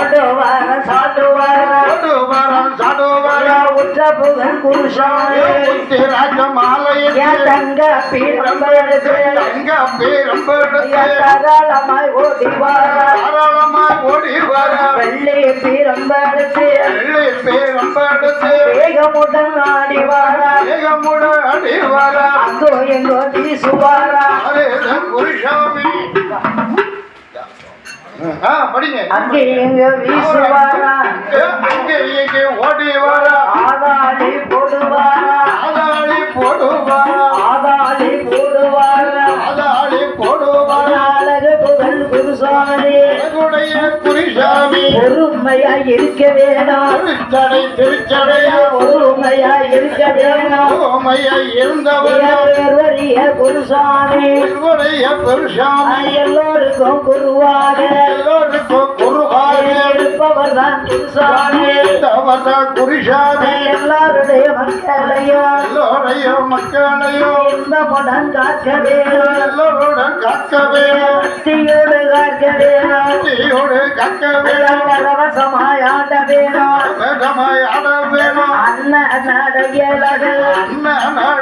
ஓடுவார. தாராளமாய் தாராளமாய் வெள்ளி பேரம்பெடுத்து. வேகமுடன் ஆடிவார வேகமுட அடி வர அங்கோ எங்கோ வீசுவாரா. அரேதன் குருசாமி அங்கே எங்க வீசுவாரா. அங்கே இங்கே ஓடி வர பொறுமையா இருக்க வேணாம். திருச்சடை திருச்சடையா பொறுமையா இருக்க வேணாம். ஓமையா இருந்தவர் பெரிய குருசாமி. பெருசாமி எல்லோருக்கும் குருவாக. இருப்பவர் தான் குருசாமி. இருந்தவர் குருசாமி. எல்லாருடைய மக்களையும் எல்லோரைய மக்களையும் இன்பமுடன் காக்க வேணும். எல்லோருடன் காக்கவே தீயோடு காக்க வேணும். பரவசமாய் ஆட வேணும். வேகமாய் ஆட வேணும். அண்ணன் அண்ணன் அழகு புகழ்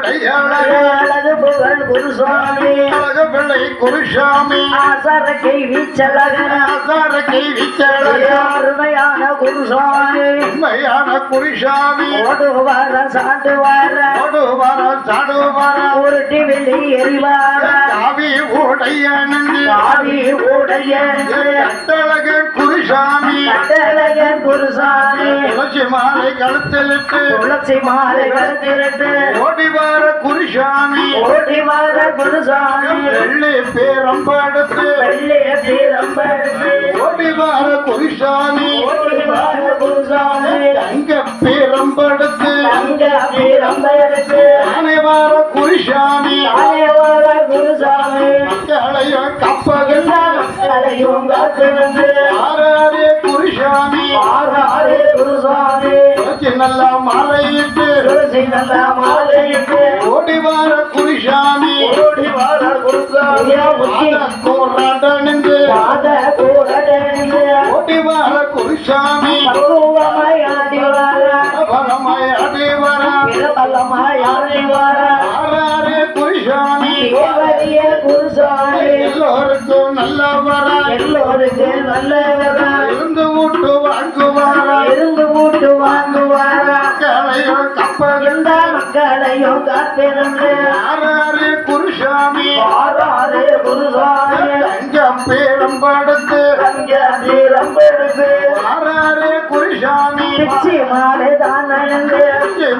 குருசாமி. அழக பிள்ளை குருசாமி ஆசரக்கை வீச்சழகன ஆசாரக்கை விச்சழக அருமையான குருசாமி. உண்மையான குருசாமி. ஓடுவார சாட்டுவார ஓடுவார சாடுவார. உருட்டி வெளி எறிவார. காவி உடைய நந்தி ஆதி உடைய கட்டழக குருசாமி. கட்டளைய குருசாமி. துளசி மாலை கழுத்திலிட்டு. துளசி மாலை கருத்திரட்டு ஓடிவார குருசாமி ஓடி வார குருசாமி வெள்ளி பேரம்படுத்து வெள்ளைய பீரம்படுத்து ஓடிவார குருசாமி ஓடி வார குருசாமி அங்க பேரம்படுத்து அங்க பீரம்படுத்து ஆனைவார குருசாமி ஆனே வார குருசாமி மக்களைய கப்பகல் எல்லா மக்களையும் காத்திருந்து ஆறாரே குருசாமி ஆறாரே குருசாமி துளசி நல்லா நல்ல மாலையிட்டு ஓடிவார குருசாமி. ஓடி வார குருசாமி. பாத கூடடைந்து ஓடிவார குருசாமி. பருவமாய் ஆடி வார ஆடி வார ஆறாரே குருசாமி. குருசாமி எல்லோருக்கும் நல்லவர. எல்லோருக்கு நல்லவரா இருந்து விட்டு வாங்குவார. இருந்து மூட்டு வாங்குவாரா. மக்களையோ கப்பகல் எந்த மக்களையும் காத்திருந்து ஆறாரே குருசாமி ஆறாரே குருசாமி. தங்கம் பேரம்படுத்து அங்க தீரம்பெடுத்து ஆறாரே குருசாமி. பிச்சி மாலை தான் அணிந்து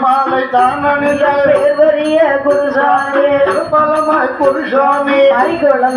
மாலை தானணிந்த பெரிய குருசாமி. பலமாய் குருசாமி. மறிக்குளம்